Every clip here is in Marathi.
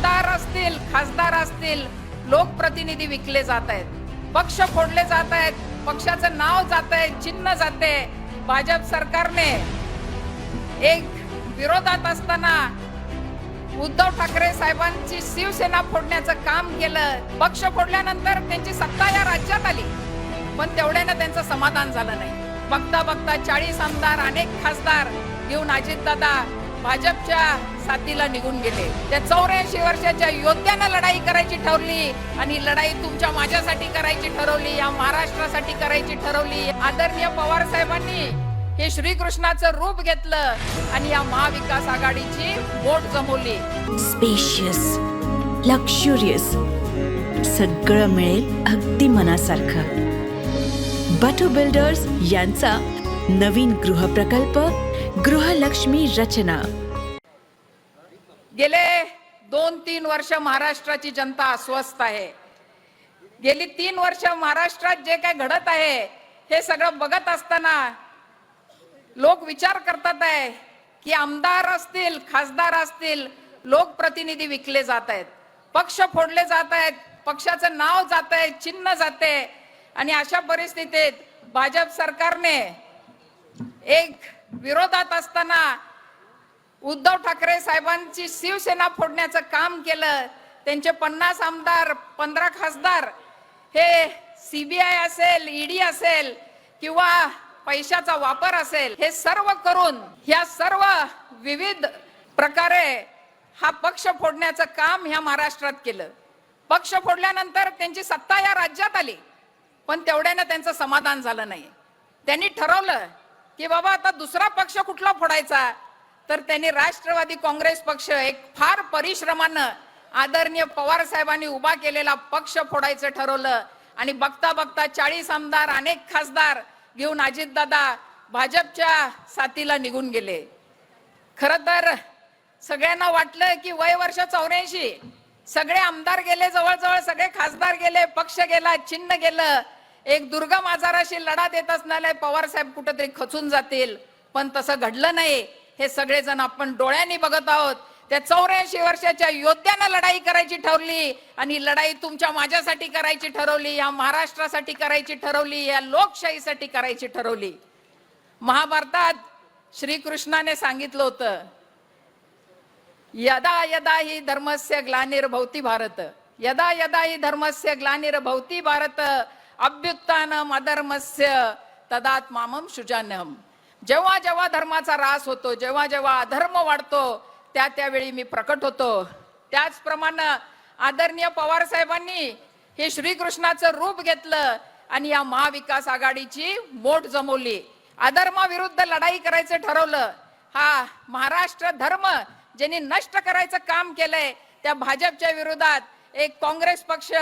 आमदार असतील खासदार असतील लोकप्रतिनिधी विकले जात आहेत. पक्ष फोडले जात आहेत पक्षाचं नाव जात आहे चिन्ह जाते भाजप सरकारने एक विरोधात असताना उद्धव ठाकरे साहेबांची शिवसेना फोडण्याचं काम केलं. पक्ष फोडल्यानंतर त्यांची सत्ता या राज्यात आली. पण तेवढ्यानं त्यांचं समाधान झालं नाही. बघता बघता चाळीस आमदार अनेक खासदार घेऊन अजितदादा भाजपच्या साथीला निघून गेले. त्या चौऱ्याऐंशी वर्षाच्या योद्ध्यानं लढाई करायची ठरवली आणि लढाई तुमच्या माझ्यासाठी करायची ठरवली या महाराष्ट्रासाठी करायची ठरवली. आदरणीय पवार साहेबांनी हे श्रीकृष्णाचं रूप घेतलं आणि या महाविकास आघाडीची बोट जमवली. स्पेशियस लक्झुरियस सगळं मिळेल अगदी मनासारखं. बटो बिल्डर्स यांचा नवीन गृहप्रकल्प गृहलक्ष्मी रचना. गेले दोन तीन वर्ष महाराष्ट्राची जनता अस्वस्थ आहे. गेली तीन वर्ष महाराष्ट्रात जे काय घडत आहे हे सगळं बघत असताना लोक विचार करतात आहे की आमदार असतील खासदार असतील लोकप्रतिनिधी विकले जात आहेत. पक्ष फोडले जात आहेत पक्षाचं नाव जात आहे चिन्ह जाते आणि अशा परिस्थितीत भाजप सरकारने एक विरोधात असताना उद्धव ठाकरे साहेबांची शिवसेना फोडण्याचं काम केलं. त्यांचे पन्नास आमदार पंधरा खासदार हे सीबीआय असेल ईडी असेल किंवा पैशाचा वापर असेल हे सर्व करून ह्या सर्व विविध प्रकारे हा पक्ष फोडण्याचं काम ह्या महाराष्ट्रात केलं. पक्ष फोडल्यानंतर त्यांची सत्ता या राज्यात आली पण तेवढ्यानं त्यांचं समाधान झालं नाही. त्यांनी ठरवलं की बाबा आता दुसरा पक्ष कुठला फोडायचा? तर त्यांनी राष्ट्रवादी काँग्रेस पक्ष एक फार परिश्रमानं आदरणीय पवार साहेबांनी उभा केलेला पक्ष फोडायचं ठरवलं. आणि बघता बघता चाळीस आमदार अनेक खासदार घेऊन अजितदादा भाजपच्या साथीला निघून गेले. खर तर सगळ्यांना वाटलं की वय वर्ष चौऱ्याऐंशी. सगळे आमदार गेले जवळजवळ सगळे खासदार गेले पक्ष गेला चिन्ह गेलं. एक दुर्गम आजाराशी लढा देत असणारे पवार साहेब कुठेतरी खचून जातील. पण तसं घडलं नाही. हे सगळेजण आपण डोळ्यांनी बघत आहोत. त्या चौऱ्याऐंशी वर्षाच्या योद्ध्यानं लढाई करायची ठरवली आणि लढाई तुमच्या माझ्यासाठी करायची ठरवली या महाराष्ट्रासाठी करायची ठरवली या लोकशाहीसाठी करायची ठरवली. महाभारतात श्रीकृष्णाने सांगितलं होतं यदा यदा ही धर्मस्य ग्लानिर्भवती भारत. यदा यदा ही धर्मस्य ग्लानिर्भवती भारत अभ्युक्तानम अधर्मस्य तदात मामम शुजानम जेव्हा जेव्हा धर्माचा रास होतो जेव्हा जेव्हा अधर्म वाढतो त्या त्यावेळी मी प्रकट होतो. त्याचप्रमाणे आदरणीय पवार साहेबांनी हे श्रीकृष्णाचं रूप घेतलं आणि या महाविकास आघाडीची मोठ जमवली. अधर्माविरुद्ध लढाई करायचं ठरवलं. हा महाराष्ट्र धर्म ज्यांनी नष्ट करायचं काम केलंय त्या भाजपच्या विरोधात एक काँग्रेस पक्ष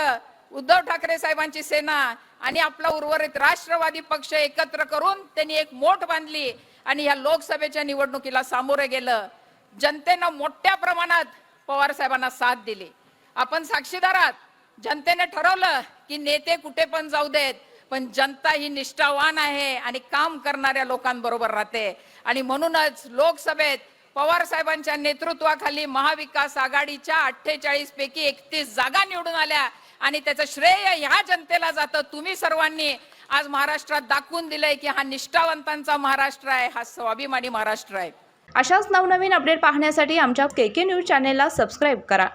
उद्धव ठाकरे साहेबांची सेना आणि आपला उर्वरित राष्ट्रवादी पक्ष एकत्र करून त्यांनी एक मोठ बांधली आणि या लोकसभेच्या निवडणुकीला सामोरे गेलं. जनतेनं मोठ्या प्रमाणात पवार साहेबांना साथ दिली. आपण साक्षीदार आहात. जनतेने ठरवलं की नेते कुठे पण जाऊ देत पण जनता ही निष्ठावान आहे आणि काम करणाऱ्या लोकांबरोबर राहते. आणि म्हणूनच लोकसभेत पवार साहेबांच्या नेतृत्वाखाली महाविकास आघाडीच्या अठ्ठेचाळीस पैकी एकतीस जागा निवडून आल्या. आणि त्याचं श्रेय ह्या जनतेला जातं. तुम्ही सर्वांनी आज महाराष्ट्रात दाखवून दिलंय की हा निष्ठावंतांचा महाराष्ट्र आहे हा स्वाभिमानी महाराष्ट्र आहे. अशाच नवनवीन अपडेट पाहण्यासाठी आमच्या के के न्यूज चॅनेलला सबस्क्राईब करा.